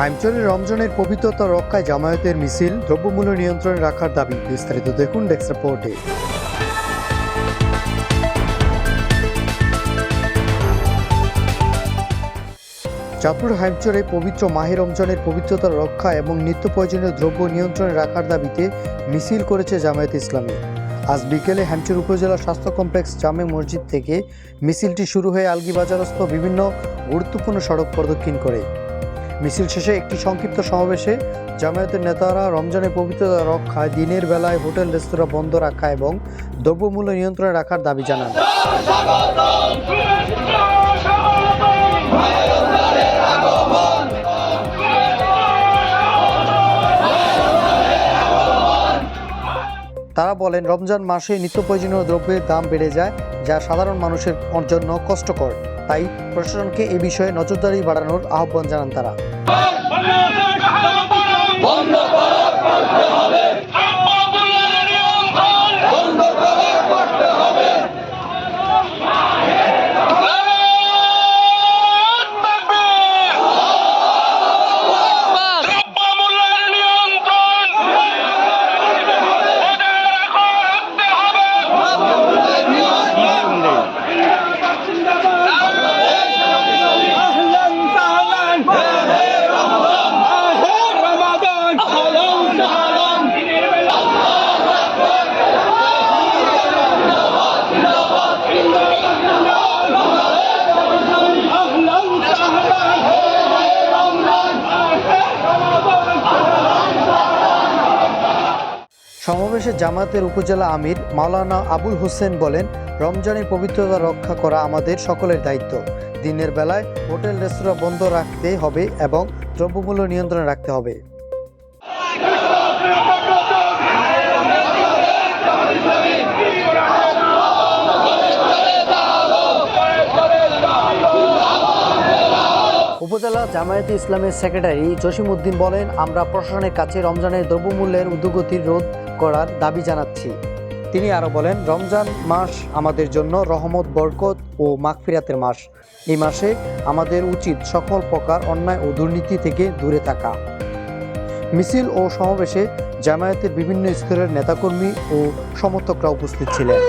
হাইমচরে রমজানের পবিত্রতা রক্ষায় জামায়াতের মিছিল, দ্রব্যমূল্য নিয়ন্ত্রণে রাখার দাবি। বিস্তারিত দেখুন ডেস্ক রিপোর্টে। চাঁদপুর হাইমচরে পবিত্র মাহে রমজানের পবিত্রতা রক্ষা এবং নিত্য প্রয়োজনীয় দ্রব্য নিয়ন্ত্রণে রাখার দাবিতে মিছিল করেছে জামায়াত ইসলামী। আজ বিকেলে হ্যামচর উপজেলা স্বাস্থ্য কমপ্লেক্স জামে মসজিদ থেকে মিছিলটি শুরু হয়ে আলগি বাজারস্থ বিভিন্ন গুরুত্বপূর্ণ সড়ক প্রদক্ষিণ করে। মিছিল শেষে একটি সংক্ষিপ্ত সমাবেশে জামায়াতের নেতারা রমজানের পবিত্রতা রক্ষায় দিনের বেলায় হোটেল, রেস্তোরাঁ বন্ধ রাখা এবং দ্রব্যমূল্য নিয়ন্ত্রণে রাখার দাবি জানান। তারা বলেন, রমজান মাসে নিত্য প্রয়োজনীয় দ্রব্যের দাম বেড়ে যায়, যা সাধারণ মানুষের জন্য কষ্টকর। তাই প্রশাসনকে এ বিষয়ে নজরদারি বাড়ানোর আহ্বান জানান তারা। সমাবেশে জামায়াতের উপজেলা আমির মাওলানা আবুল হোসেন বলেন রমজানের পবিত্রতা রক্ষা করা আমাদের সকলের দায়িত্ব। দিনের বেলায় হোটেল, রেস্তোরাঁ বন্ধ রাখতে হবে এবং দ্রব্যমূল্য নিয়ন্ত্রণে রাখতে হবে। উপজেলা জামায়াতে ইসলামের সেক্রেটারি জসিম উদ্দিন বলেন, আমরা প্রশাসনের কাছে রমজানের দ্রব্যমূল্যের ঊর্ধ্বগতির রোধ করার দাবি জানাচ্ছি। তিনি আরও বলেন, রমজান মাস আমাদের জন্য রহমত, বরকত ও মাগফিরাতের মাস। এই মাসে আমাদের উচিত সকল প্রকার অন্যায় ও দুর্নীতি থেকে দূরে থাকা। মিছিল ও সমাবেশে জামায়াতের বিভিন্ন স্তরের নেতাকর্মী ও সমর্থকরা উপস্থিত ছিলেন।